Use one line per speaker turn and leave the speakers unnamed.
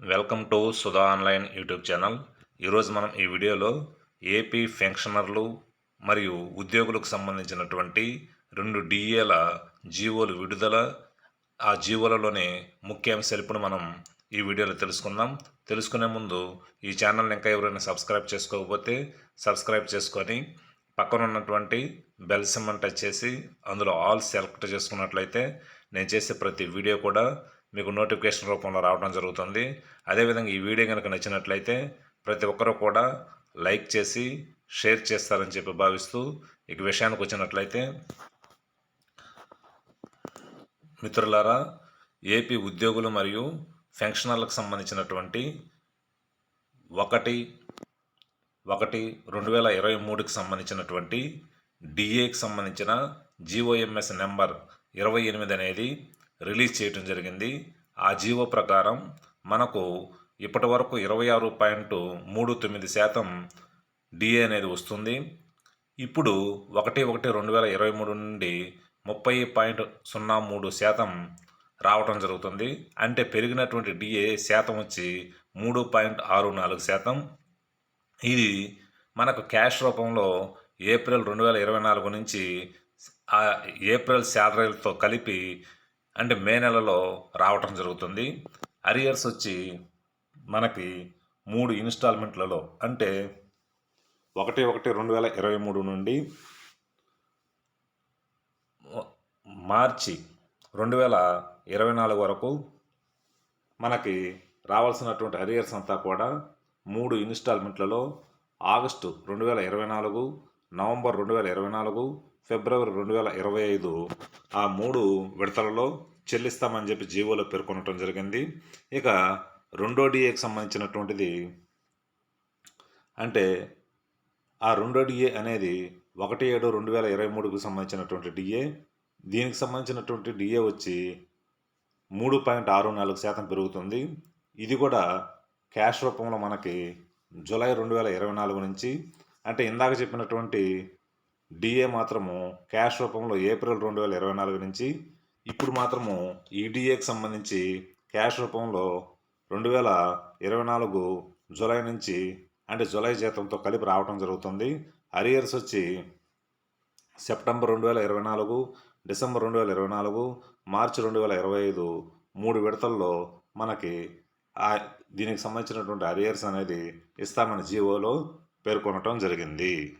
Welcome to Sudha online YouTube channel. ఈరోజు మనం ఈ వీడియోలో ఏపీ పెన్షనర్లు మరియు ఉద్యోగులకు సంబంధించినటువంటి రెండు డిఏల జీవోలు విడుదల ఆ జీవోలలోనే ముఖ్య అంశాలు ఇప్పుడు మనం ఈ వీడియోలో తెలుసుకుందాం. తెలుసుకునే ముందు ఈ ఛానల్ని ఇంకా ఎవరైనా సబ్స్క్రైబ్ చేసుకోకపోతే సబ్స్క్రైబ్ చేసుకొని పక్కన ఉన్నటువంటి బెల్ సింబల్ టచ్ చేసి అందులో ఆల్ సెలెక్ట్ చేసుకున్నట్లయితే నేను చేసే ప్రతి వీడియో కూడా మీకు నోటిఫికేషన్ రూపంలో రావడం జరుగుతుంది. అదేవిధంగా ఈ వీడియో కనుక నచ్చినట్లయితే ప్రతి ఒక్కరూ కూడా లైక్ చేసి షేర్ చేస్తారని చెప్పి భావిస్తూ ఇక విషయానికి వచ్చినట్లయితే మిత్రులారా ఏపీ ఉద్యోగులు మరియు పెన్షనర్లకు సంబంధించినటువంటి ఒకటి ఒకటి రెండు వేల ఇరవై మూడుకి సంబంధించినటువంటి డిఏకి సంబంధించిన జిఓఎంఎస్ నెంబర్ ఇరవై ఎనిమిది అనేది రిలీజ్ చేయడం జరిగింది. ఆ జీవో ప్రకారం మనకు ఇప్పటి వరకు ఇరవై ఆరు పాయింట్ మూడు తొమ్మిది శాతం డిఏ అనేది వస్తుంది. ఇప్పుడు ఒకటి ఒకటి రెండు వేల ఇరవై మూడు నుండి ముప్పై పాయింట్ సున్నా మూడు శాతం రావటం జరుగుతుంది. అంటే పెరిగినటువంటి డిఏ శాతం వచ్చి మూడు పాయింట్ ఆరు నాలుగు శాతం. ఇది మనకు క్యాష్ రూపంలో ఏప్రిల్ రెండు వేల ఇరవై నాలుగు నుంచి ఏప్రిల్ శాలరీలతో కలిపి అంటే మే నెలలో రావటం జరుగుతుంది. అరియర్స్ వచ్చి మనకి మూడు ఇన్స్టాల్మెంట్లలో అంటే ఒకటి ఒకటి రెండు వేల ఇరవై మూడు నుండి మార్చి రెండు వేల ఇరవై నాలుగు వరకు మనకి రావాల్సినటువంటి అరియర్స్ అంతా కూడా మూడు ఇన్స్టాల్మెంట్లలో ఆగస్టు రెండు వేల ఇరవై నాలుగు నవంబర్ రెండు వేల ఇరవై నాలుగు ఫిబ్రవరి రెండు వేల ఇరవై ఐదు ఆ మూడు విడతలలో చెల్లిస్తామని చెప్పి జీవోలో పేర్కొనటం జరిగింది. ఇక రెండో డిఏకి సంబంధించినటువంటిది అంటే ఆ రెండో డిఏ అనేది ఒకటి ఏడు రెండు వేల ఇరవై మూడుకు సంబంధించినటువంటి డిఏ. దీనికి సంబంధించినటువంటి డిఏ వచ్చి మూడు పాయింట్ ఆరు నాలుగు శాతం పెరుగుతుంది. ఇది కూడా క్యాష్ రూపంలో మనకి జూలై రెండు వేల ఇరవై నాలుగు నుంచి అంటే ఇందాక చెప్పినటువంటి డిఏ మాత్రము క్యాష్ రూపంలో ఏప్రిల్ రెండు వేల ఇరవై నాలుగు నుంచి ఇప్పుడు మాత్రము ఈ డిఏకి సంబంధించి క్యాష్ రూపంలో రెండు వేల ఇరవై నాలుగు జూలై నుంచి అంటే జూలై జీతంతో కలిపి రావడం జరుగుతుంది. అరియర్స్ వచ్చి సెప్టెంబర్ రెండు వేల ఇరవై నాలుగు డిసెంబర్ రెండు వేల ఇరవై నాలుగు మార్చి రెండు వేల ఇరవై ఐదు మూడు విడతల్లో మనకి దీనికి సంబంధించినటువంటి అరియర్స్ అనేది ఇస్తామని జీవోలో పేర్కొనటం జరిగింది.